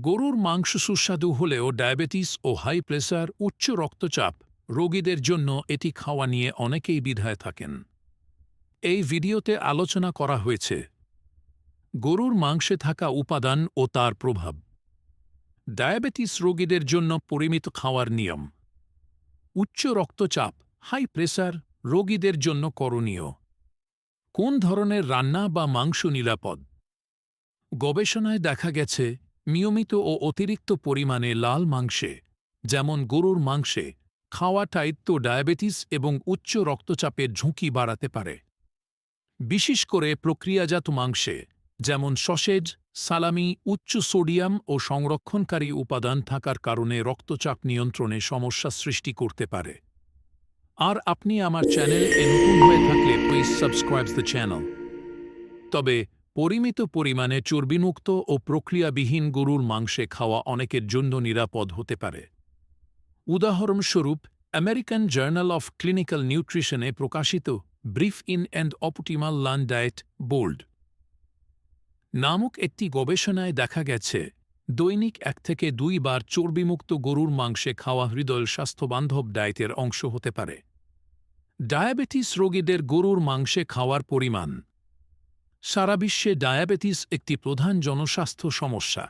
গরুর মাংস সুস্বাদু হলেও ডায়াবেটিস ও হাই প্রেসার, উচ্চ রক্তচাপ রোগীদের জন্য এটি খাওয়া নিয়ে অনেকেই বিধায় থাকেন। এই ভিডিওতে আলোচনা করা হয়েছে, গরুর মাংসে থাকা উপাদান ও তার প্রভাব। ডায়াবেটিস রোগীদের জন্য পরিমিত খাওয়ার নিয়ম, উচ্চ রক্তচাপ, হাই প্রেসার রোগীদের জন্য করণীয়। কোন ধরনের রান্না বা মাংস নিরাপদ? গবেষণায় দেখা গেছে নিয়মিত ও অতিরিক্ত পরিমাণে লাল মাংসে, যেমন গরুর মাংসে খাওয়া টাইত্য ডায়াবেটিস এবং উচ্চ রক্তচাপের ঝুঁকি বাড়াতে পারে। বিশেষ করে প্রক্রিয়াজাত মাংসে, যেমন সসেজ, সালামি, উচ্চ সোডিয়াম ও সংরক্ষণকারী উপাদান থাকার কারণে রক্তচাপ নিয়ন্ত্রণে সমস্যা সৃষ্টি করতে পারে। আর আপনি আমার চ্যানেল এ নতুন হয়ে থাকলে প্লিজ সাবস্ক্রাইব দ্য চ্যানেল তবে পরিমিত পরিমাণে চর্বিমুক্ত ও প্রক্রিয়াবিহীন গরুর মাংসে খাওয়া অনেকের জন্য নিরাপদ হতে পারে। উদাহরণস্বরূপ, আমেরিকান জার্নাল অফ ক্লিনিক্যাল নিউট্রিশনে প্রকাশিত ব্রিফ ইন অ্যান্ড অপটিমাল লান ডায়েট বোল্ড নামক একটি গবেষণায় দেখা গেছে, দৈনিক এক থেকে দুইবার চর্বিমুক্ত গরুর মাংসে খাওয়া হৃদয় স্বাস্থ্যবান্ধব ডায়েটের অংশ হতে পারে। ডায়াবেটিস রোগীদের গরুর মাংসে খাওয়ার পরিমাণ সারা বিশ্বে ডায়াবেটিস একটি প্রধান জনস্বাস্থ্য সমস্যা।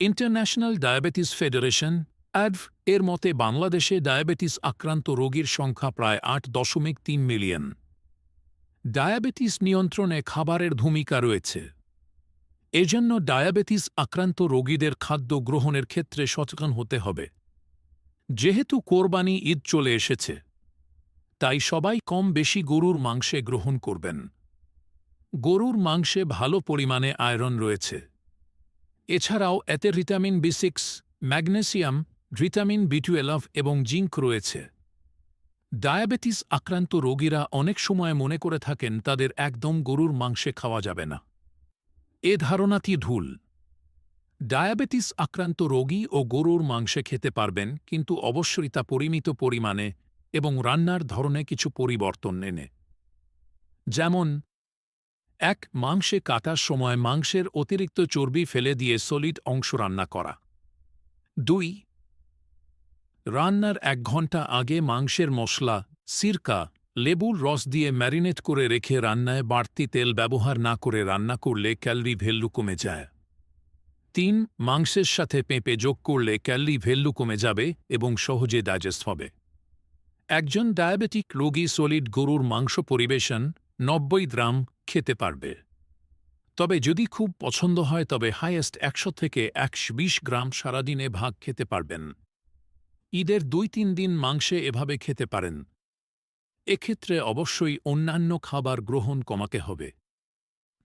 ইন্টারন্যাশনাল ডায়াবেটিস ফেডারেশন অ্যাডভ এর মতে বাংলাদেশে ডায়াবেটিস আক্রান্ত রোগীর সংখ্যা প্রায় আট দশমিক তিন মিলিয়ন। ডায়াবেটিস নিয়ন্ত্রণে খাবারের ভূমিকা রয়েছে। এজন্য ডায়াবেটিস আক্রান্ত রোগীদের খাদ্য গ্রহণের ক্ষেত্রে সচেতন হতে হবে। যেহেতু কোরবানি ঈদ চলে এসেছে, তাই সবাই কম বেশি গরুর মাংসে গ্রহণ করবেন। গরুর মাংসে ভালো পরিমাণে আয়রন রয়েছে। এছাড়াও এতে vitamin B six, magnesium, vitamin B twelve এবং জিঙ্ক রয়েছে। ডায়াবেটিস আক্রান্ত রোগীরা অনেক সময় মনে করে থাকেন তাদের একদম গরুর মাংসে খাওয়া যাবে না। এ ধারণাটি ভুল। ডায়াবেটিস আক্রান্ত রোগী ও গরুর মাংসে খেতে পারবেন, কিন্তু অবশ্যই তা পরিমিত পরিমাণে এবং রান্নার ধরনে কিছু পরিবর্তন এনে। যেমন এক মাংসে কাটার সময় মাংসের অতিরিক্ত চর্বি ফেলে দিয়ে সলিড অংশ রান্না করা। দুই, রান্নার এক ঘণ্টা আগে মাংসের মশলা, সিরকা, লেবুর রস দিয়ে ম্যারিনেট করে রেখে রান্নায় বাড়তি তেল ব্যবহার না করে রান্না করলে ক্যালরি ভ্যালু কমে যায়। তিন, মাংসের সাথে পেঁপে যোগ করলে ক্যালরি ভ্যালু কমে যাবে এবং সহজে ডাইজেস্ট হবে। একজন ডায়াবেটিক রোগী সলিড গরুর মাংস পরিবেশন নব্বই গ্রাম খেতে পারবে। তবে যদি খুব পছন্দ হয়, তবে হাইয়েস্ট একশো থেকে একশো বিশ গ্রাম সারাদিনে ভাগ খেতে পারবেন। ঈদের দুই তিন দিন মাংসে এভাবে খেতে পারেন। এক্ষেত্রে অবশ্যই অন্যান্য খাবার গ্রহণ কমাতে হবে।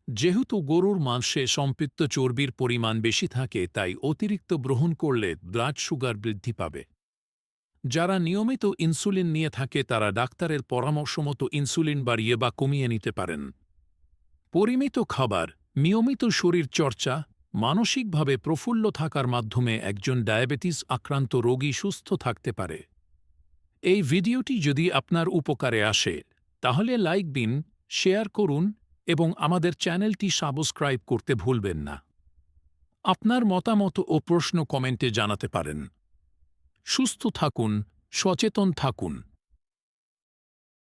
যেহেতু গরুর মাংসে সম্পৃক্ত চর্বির পরিমাণ বেশি থাকে, তাই অতিরিক্ত গ্রহণ করলে ব্লাড সুগার বৃদ্ধি পাবে। যারা নিয়মিত ইনসুলিন নিয়ে থাকে, তারা ডাক্তারের পরামর্শ মতো ইনসুলিন বাড়িয়ে বা কমিয়ে নিতে পারেন। পরিমিত খাবার, নিয়মিত শরীর চর্চা, মানসিকভাবে প্রফুল্ল থাকার মাধ্যমে একজন ডায়াবেটিস আক্রান্ত রোগী সুস্থ থাকতে পারে। এই ভিডিওটি যদি আপনার উপকারে আসে, তাহলে লাইক দিন, শেয়ার করুন এবং আমাদের চ্যানেলটি সাবস্ক্রাইব করতে ভুলবেন না। আপনার মতামত ও প্রশ্ন কমেন্টে জানাতে পারেন। সুস্থ থাকুন, সচেতন থাকুন।